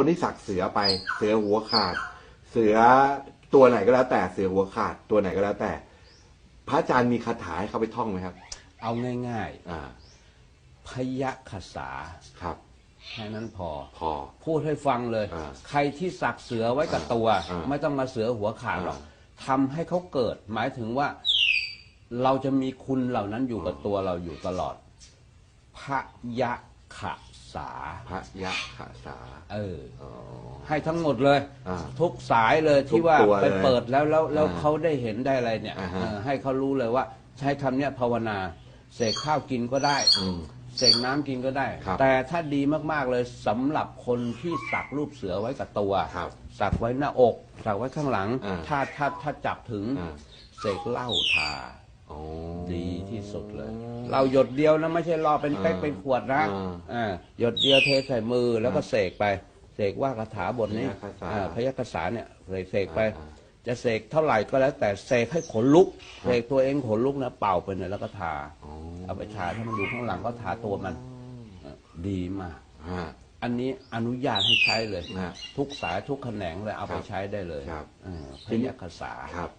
คนที่สักเสือไปเสือหัวขาด เสือตัวไหนก็แล้วแต่เสือหัวขาด ตัวไหนก็แล้วแต่ พระอาจารย์มีคาถาให้เขาไปท่องไหมครับ เอาง่ายอ่าๆพยคษาครับ แค่นั้นพอ พอ พูดให้ฟังเลย อ่าใครที่สักเสือไว้กับตัว อ่าไม่ต้องมาเสือหัวขาดหรอกอ่ทำให้เขาเกิด หมายถึงว่าเราจะมีคุณเหล่านั้นอยู่กับตัวเราอยู่ตลอดพยค ษาพระยะขาสาเออ อ๋อ ให้ทั้งหมดเลย อ่าทุกสายเลยที่ว่าทุกตัวไปเลยเปิดแล้วแล้วแล้วอ่าเขาได้เห็นได้อะไรเนี่ยอ่าฮะ เออให้เขารู้เลยว่า ใช้คำเนี้ยภาวนา เสกข้าวกินก็ได้ อืม เสกน้ำกินก็ได้ ครับแต่ถ้าดีมากๆเลยสำหรับคนที่สักรูปเสือไว้กับตัว ครับสักไว้หน้าอก สักไว้ข้างหลัง อ่าถ้าถ้าถ้าจับถึง อ่า เสกเหล้าทา อ๋อ ดีที่สุดเลย เราหยดเดียวนะไม่ใช่รอเป็นเป๊กอ่าเป็นขวดนะอ่าอ่าหยดเดียวเทใส่มือแล้วก็เสกไป เสกว่าคาถาบทนี้พยัคฆษาอ่าพยัคฆษาเนี่ยเสกเสกไปอ่าจะเสกเท่าไหร่ก็แล้ว แต่เสกให้ขนลุกเสกตัวเองขนลุกนะเป่าไปเนี่ยแล้วก็ทาอ๋อเอาไปทาถ้ามันอยู่ข้างหลังก็ทาตัวมันเออดีมากฮะอันนี้อนุญาตให้ใช้เลยฮะทุกสายทุกแขนงเลยเอาไปครับใช้ได้เลยครับเออพยัคฆษาครับ